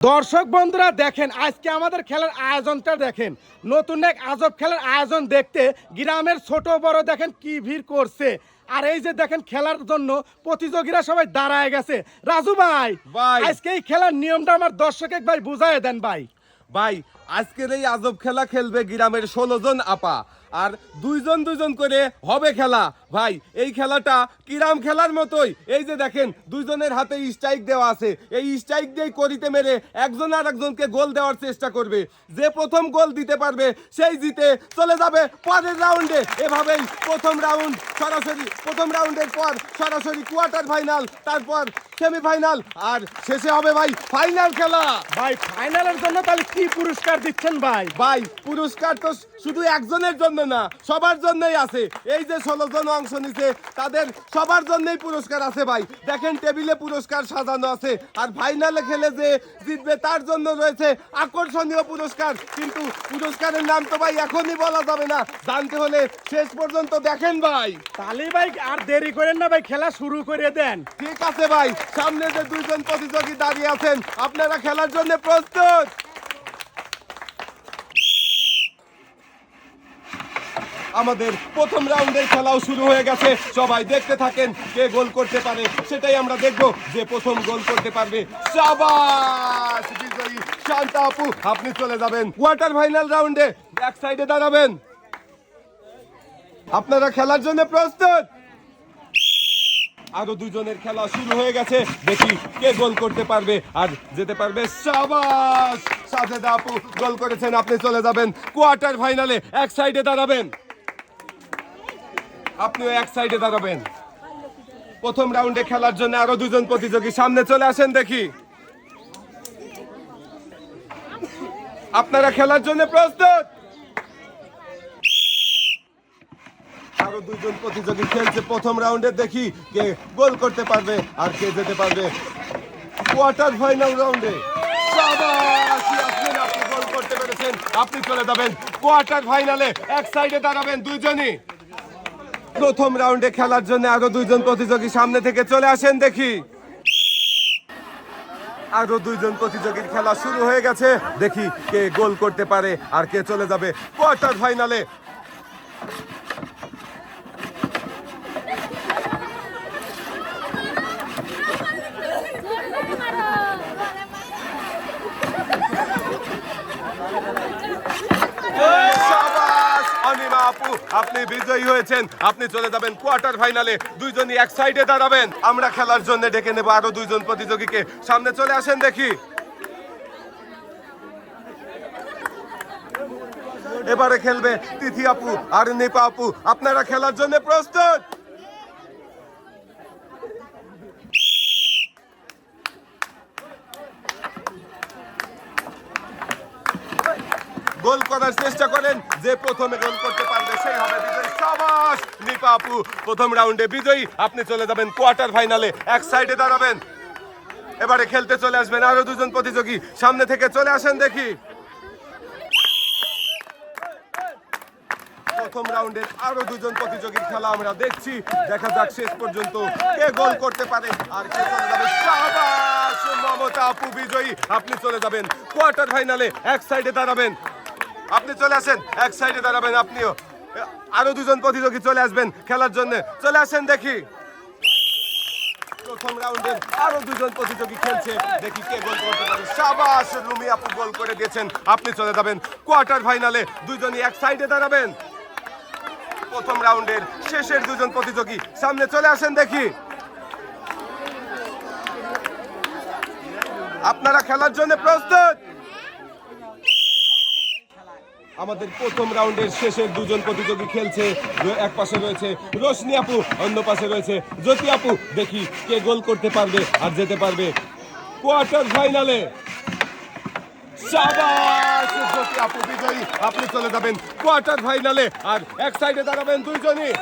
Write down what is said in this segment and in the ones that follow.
দর্শক বন্ধুরা দেখেন আজকে আমাদের খেলার আয়োজনটা দেখেন। নতুন এক আজব খেলার আয়োজন দেখতে গ্রামের ছোট বড় দেখেন কি ভিড় করছে। আর এই যে দেখেন খেলার জন্য প্রতিযোগীরা সবাই দাঁড়ায় গেছে। রাজু ভাই ভাই। আজকে এই খেলার নিয়মটা আমার দর্শক ভাই বুঝাই দেন ভাই। ভাই আজকের এই আজব খেলা খেলবে গ্রামের ষোলো জন আপা। আর দুইজন দুইজন করে হবে খেলা। ভাই এই খেলাটা কিরাম খেলার মতোই। এই যে দেখেন দুইজনের হাতে স্ট্রাইক দেওয়া আছে। এই স্ট্রাইক দিয়ে করিতে মেরে একজন আর একজনকে গোল দেওয়ার চেষ্টা করবে। যে প্রথম গোল দিতে পারবে সেই জিতে চলে যাবে পরের রাউন্ডে এভাবেই প্রথম রাউন্ড সরাসরি প্রথম রাউন্ডের পর সরাসরি কোয়ার্টার ফাইনাল তারপর সেমিফাইনাল আর শেষে হবে ভাই ফাইনাল খেলা। ভাই ফাইনালের জন্য তাহলে কি পুরস্কার দিচ্ছেন ভাই? ভাই পুরস্কার তো শুধু একজনের জন্য না সবার জন্যই আছে। এই যে ষোলো জন অংশ নিছে। তাদের সবার জন্যই পুরস্কার আছে ভাই। দেখেন টেবিলে পুরস্কার সাজানো আছে। আর ফাইনালে খেলে যে জিতবে তার জন্য রয়েছে আকর্ষণীয় পুরস্কার। কিন্তু পুরস্কারের নাম তো ভাই এখনই বলা যাবে না। জানতে হলে শেষ পর্যন্ত দেখেন ভাই। তাহলে ভাই আর দেরি করেন না ভাই খেলা শুরু করে দেন। ঠিক আছে ভাই সামনে যে দুইজন প্রতিযোগী দাঁড়িয়ে আছেন আপনারা খেলার জন্য প্রস্তুত। আমাদের প্রথম রাউন্ডের খেলাও শুরু হয়ে গেছে। সবাই দেখতে থাকেন কে গোল করতে পারে, সেটাই আমরা দেখব যে প্রথম গোল করতে পারবে। সাবাস! বিজয়ী শান্তা আপু, আপনি চলে যাবেন। কোয়ার্টার ফাইনাল রাউন্ডে এক সাইডে দাঁড়াবেন। আপনারা খেলার জন্য প্রস্তুত? আরও দুজনের খেলা শুরু হয়ে গেছে। দেখি কে গোল করতে পারবে আর যেতে পারবে সাবাস! সাজেদা আপু গোল করেছেন, আপনি চলে যাবেন। কোয়ার্টার ফাইনালে এক সাইডে দাঁড়াবেন। আপনিও এক সাইডে দাঁড়াবেন। প্রথম রাউন্ডে খেলার জন্য আরও দুজন প্রতিযোগী সামনে চলে আসেন দেখি। আপনারা খেলার জন্য প্রস্তুত? আরও দুজন প্রতিযোগী খেলছে প্রথম রাউন্ডে দেখি কে গোল করতে পারবে আর কে যেতে পারবে। কোয়ার্টার ফাইনাল রাউন্ডে আপনি চলে যাবেন। কোয়ার্টার ফাইনালে এক সাইডে দাঁড়াবেন দুইজনই প্রথম রাউন্ডে খেলার জন্য আরও দুইজন প্রতিযোগী সামনে থেকে চলে আসেন, দেখি। আরও দুইজন প্রতিযোগীর খেলা শুরু হয়ে গেছে, দেখি কে গোল করতে পারে আর কে চলে যাবে কোয়ার্টার ফাইনালে শাবাশ অনিমা আপু আপনি বিজয়ী হয়েছেন। আপনি চলে যাবেন কোয়ার্টার ফাইনালে। দুইজনই এক সাইডে দাঁড়াবেন। আমরা খেলার জন্য ডেকে নেব আরও দুইজন প্রতিযোগীকে। সামনে চলে আসেন দেখি। এবারে খেলবে তিথি আপু আর নেপা আপু। আপনারা খেলার জন্য প্রস্তুত? গোল করার চেষ্টা করেন। যে প্রথমে গোল করতে পারবে, সেই হবে বিজয়ী সাবাস নিপা আপু প্রথম রাউন্ডে বিজয়ী। আপনি চলে যাবেন কোয়ার্টার ফাইনালে। এক সাইডে দাঁড়াবেন। এবারে খেলতে চলে আসবেন আরও দুজন প্রতিযোগী। সামনে থেকে চলে আসেন দেখি। প্রথম রাউন্ডের আরও দুজন প্রতিযোগীর খেলা আমরা দেখছি। দেখা যাক শেষ পর্যন্ত কে গোল করতে পারে। আর কে চলে যাবে মমতা আপু বিজয়ী। আপনি চলে যাবেন কোয়ার্টার ফাইনালে। এক সাইডে দাঁড়াবেন। আপনি চলে আসেন। এক সাইডে দাঁড়াবেন আপনিও। আরও দুজন প্রতিযোগী চলে আসবেন খেলার জন্য। চলে আসেন দেখি। প্রথম রাউন্ডে আরও দুজন প্রতিযোগী খেলছে। দেখি কে গোল করতে পারে। সাবাস, রুমি আপু গোল করে দিয়েছেন। আপনি চলে যাবেন কোয়ার্টার ফাইনালে। দুজনই এক সাইডে দাঁড়াবেন। প্রথম রাউন্ডের শেষের দুজন প্রতিযোগী সামনে চলে আসেন দেখি। আপনারা খেলার জন্য প্রস্তুত? আমাদের প্রথম রাউন্ডের শেষের দুজন প্রতিযোগী খেলছে। এক পাশে রয়েছে রোশনি আপু, অন্য পাশে রয়েছে জ্যোতি আপু। দেখি কে গোল করতে পারবে আর যেতে পারবে। কোয়ার্টার ফাইনালে। আপনি চলে যাবেন কোয়ার্টার ফাইনালে। আর এক সাইডে দাঁড়াবেন দুইজনই।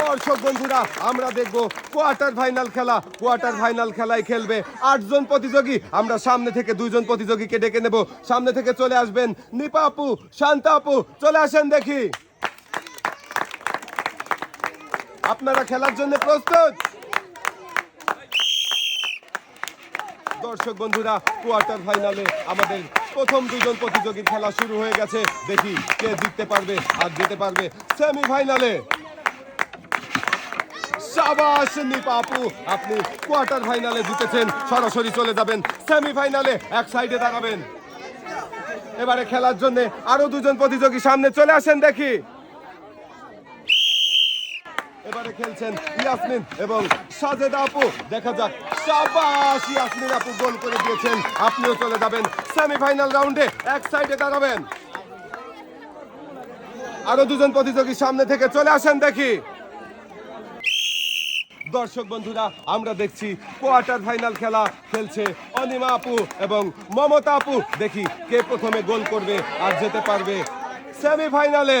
দর্শক বন্ধুরা, আমরা দেখব কোয়ার্টার ফাইনাল খেলা। কোয়ার্টার ফাইনাল খেলায় খেলবে আটজন প্রতিযোগী। আমরা সামনে থেকে দুইজন প্রতিযোগীকে ডেকে নেব। সামনে থেকে চলে আসবেন নিপা আপু শান্তা আপু চলে আসেন দেখি। আপনারা খেলার জন্য প্রস্তুত? দর্শক বন্ধুরা কোয়ার্টার ফাইনালে আমাদের প্রথম দুজন প্রতিযোগীর খেলা শুরু হয়ে গেছে। দেখি কে জিততে পারবে আর যেতে পারবে। সেমিফাইনালে সাবাস নিপাপু আপনি কোয়ার্টার ফাইনালে জিতেছেন, সরাসরি চলে যাবেন, সেমিফাইনালে এক সাইডে দাঁড়াবেন। এবারে খেলার জন্য আরও দুজন প্রতিযোগী সামনে চলে আসেন, দেখি। এবারে খেলছেন ইয়াসমিন এবং সাজেদা আপু। দেখা যাক, সাবাস ইয়াসমিন আপু গোল করে দিয়েছেন, আপনিও চলে যাবেন, সেমিফাইনাল রাউন্ডে এক সাইডে দাঁড়াবেন। আরও দুজন প্রতিযোগী সামনে থেকে চলে আসেন, দেখি। দর্শক বন্ধুরা, আমরা দেখছি কোয়ার্টার ফাইনাল খেলা খেলছে অনিমা আপু এবং মমতা আপু। দেখি কে প্রথমে গোল করবে আর যেতে পারবে সেমিফাইনালে।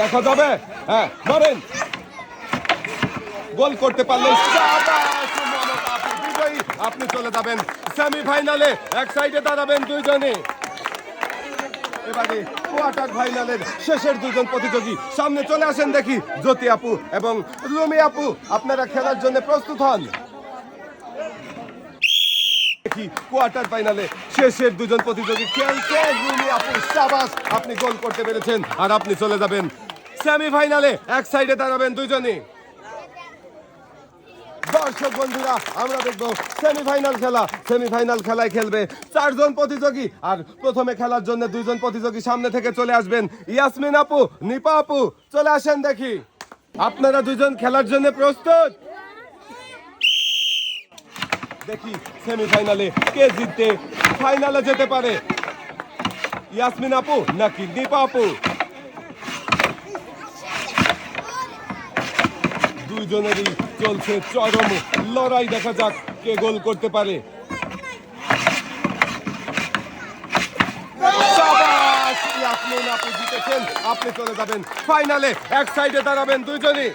দেখা যাবে? হ্যাঁ ধরেন। গোল করতে পারলে বিজয়ী। আপনি চলে যাবেন। সেমিফাইনালে এক সাইডে দাঁড়াবেন দুইজনে। এবারে কোয়ার্টার ফাইনালের শেষের দুজন প্রতিযোগী সামনে চলে আসেন দেখি। জ্যোতি আপু এবং রুমি আপু, আপনারা খেলার জন্য প্রস্তুত হন। দেখি, কোয়ার্টার ফাইনালে শেষের দুজন প্রতিযোগী খেলছে। রুমি আপু, সাবাস, আপনি গোল করতে পেরেছেন। আর আপনি চলে যাবেন। সেমিফাইনালে এক সাইডে দাঁড়াবেন দুইজনই দর্শক বন্ধুরা, আমরা দেখব সেমিফাইনাল খেলা। সেমিফাইনাল খেলায় খেলবে চারজন প্রতিযোগী আর প্রথমে খেলার জন্য দুইজন প্রতিযোগী সামনে থেকে চলে আসবেন। ইয়াসমিন আপু, নিপা আপু, চলে আসেন দেখি। আপনারা দুজন খেলার জন্য প্রস্তুত? দেখি সেমিফাইনালে কে জিততে ফাইনালে যেতে পারে। ইয়াসমিন আপু নাকি নিপা আপু? দুইজনেরই চলছে চরম লড়াই, দেখা যাক কে গোল করতে পারে! ইয়াসমিন জিতেছেন? আপনি চলে যাবেন ফাইনালে, এক সাইডে দাঁড়াবেন দুইজনই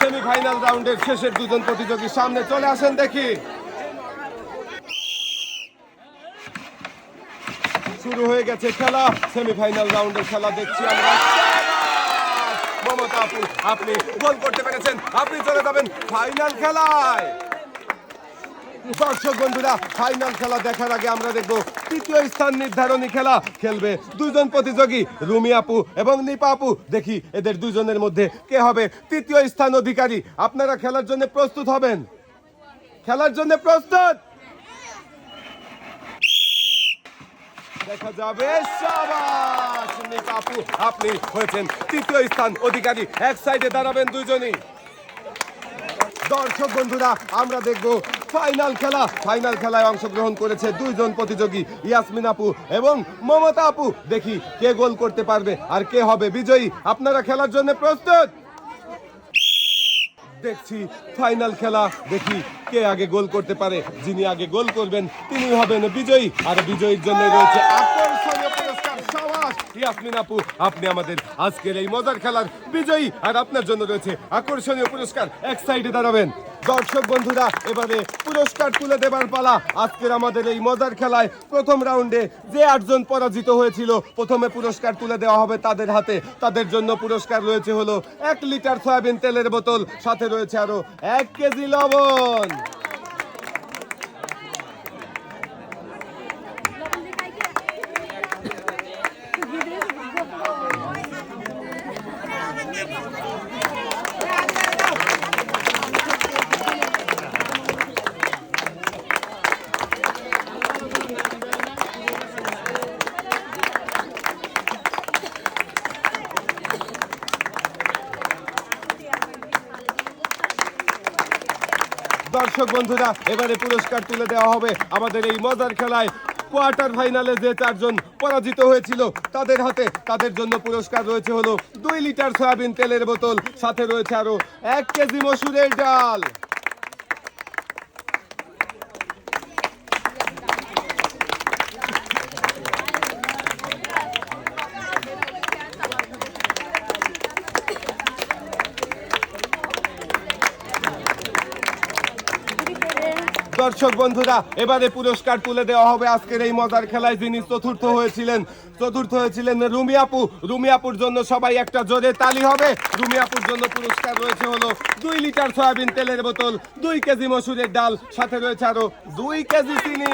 সেমিফাইনাল রাউন্ডের শেষের দুজন প্রতিযোগী সামনে চলে আসেন দেখি। শুরু হয়ে গেছে খেলা, সেমিফাইনাল রাউন্ডের খেলা দেখছি আমরা। আপু আপনি গোল করতে পেরেছেন। আপনি চলে যাবেন ফাইনাল খেলায়। দর্শক বন্ধুরা ফাইনাল খেলা দেখার আগে আমরা দেখব তৃতীয় স্থান নির্ধারণী খেলা। খেলবে দুইজন প্রতিযোগী, রুমি আপু এবং নিপা আপু। দেখি এদের দুজনের মধ্যে কে হবে তৃতীয় স্থান অধিকারী। আপনারা খেলার জন্য প্রস্তুত হবেন? খেলার জন্য প্রস্তুত? দেখা যাবে সাবাস আপনি হয়েছেন তৃতীয় স্থান অধিকারী। এক সাইডে দাঁড়াবেন দুজনই। দর্শক বন্ধুরা, আমরা দেখব ফাইনাল খেলা। ফাইনাল খেলায় অংশগ্রহণ করেছে দুইজন প্রতিযোগী, ইয়াসমিন আপু এবং মমতা আপু। দেখি কে গোল করতে পারবে আর কে হবে বিজয়ী। আপনারা খেলার জন্য প্রস্তুত? দেখছি ফাইনাল খেলা। দেখি কে আগে গোল করতে পারে। যিনি আগে গোল করবেন তিনি হবেন বিজয়ী। আর বিজয়ীর জন্য রয়েছে আকর্ষণীয় ইয়াসমিন আপু, আপনি আমাদের আজকের এই মজার খেলার বিজয়ী। আর আপনার জন্য রয়েছে আকর্ষণীয় পুরস্কার। এক সাইডে দাঁড়াবেন। দর্শক বন্ধুরা, এবারে পুরস্কার তুলে দেবার পালা। আজকের আমাদের এই মজার খেলায় প্রথম রাউন্ডে যে আটজন পরাজিত হয়েছিল, প্রথমে পুরস্কার তুলে দেওয়া হবে তাদের হাতে। তাদের জন্য পুরস্কার রয়েছে হলো এক লিটার সয়াবিন তেলের বোতল। সাথে রয়েছে আরও এক কেজি লবণ। দর্শক বন্ধুরা এবারে পুরস্কার তুলে দেওয়া হবে আমাদের এই মজার খেলায়। কোয়ার্টার ফাইনালে যে চারজন পরাজিত হয়েছিল, তাদের হাতে তাদের জন্য পুরস্কার রয়েছে হলো দুই লিটার সয়াবিন তেলের বোতল, সাথে রয়েছে আরও এক কেজি মসুরের ডাল। দর্শক বন্ধুরা, এবারে পুরস্কার তুলে দেওয়া হবে আজকের এই মজার খেলায় যিনি চতুর্থ হয়েছিলেন চতুর্থ হয়েছিলেন রুমি আপু। রুমি আপুর জন্য সবাই একটা জোরে তালি হবে। রুমি আপুর জন্য পুরস্কার রয়েছে হলো দুই লিটার সয়াবিন তেলের বোতল, দুই কেজি মসুরের ডাল, সাথে রয়েছে আরও দুই কেজি চিনি।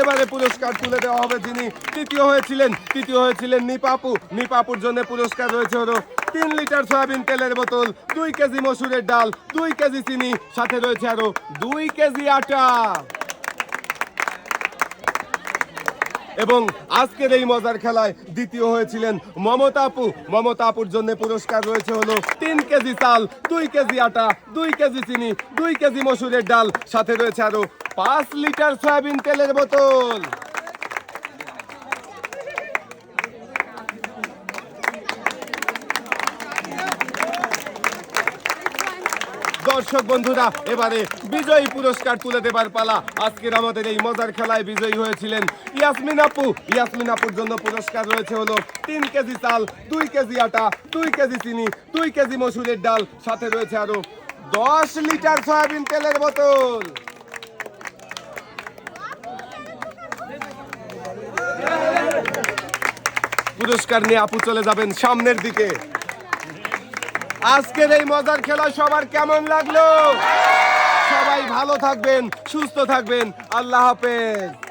এবারে পুরস্কার তুলে দেওয়া হবে যিনি, তৃতীয় হয়েছিলেন তৃতীয় হয়েছিলেন নিপাপু নিপাপুর জন্য পুরস্কার রয়েছে হলো তিন লিটার সয়াবিন তেলের বোতল, দুই কেজি মসুরের ডাল, দুই কেজি চিনি, সাথে রয়েছে আরও দুই কেজি আটা। এবং আজকের এই মজার খেলায় দ্বিতীয় হয়েছিলেন মমতা আপু। মমতা আপুর জন্য পুরস্কার রয়েছে হলো তিন কেজি চাল, দুই কেজি আটা, দুই কেজি চিনি, দুই কেজি মসুরের ডাল, সাথে রয়েছে আরও পাঁচ লিটার সয়াবিন তেলের বোতল। দর্শক বন্ধুরা, এবারে বিজয়ী পুরস্কার তুলে দেবার পালা। আজকের আমাদের এই মজার খেলায় বিজয়ী হয়েছিলেন ইয়াসমিন আপু। ইয়াসমিন আপুর জন্য পুরস্কার রয়েছে হলো তিন কেজি চাল, দুই কেজি আটা, দুই কেজি চিনি, দুই কেজি মসুরের ডাল, সাথে রয়েছে আরও দশ লিটার সয়াবিন তেলের বোতল। পুরস্কার নিয়ে আপু চলে যাবেন সামনের দিকে। আজকের এই মজার খেলা সবার কেমন লাগল? সবাই ভালো থাকবেন সুস্থ থাকবেন। আল্লাহ হাফেজ।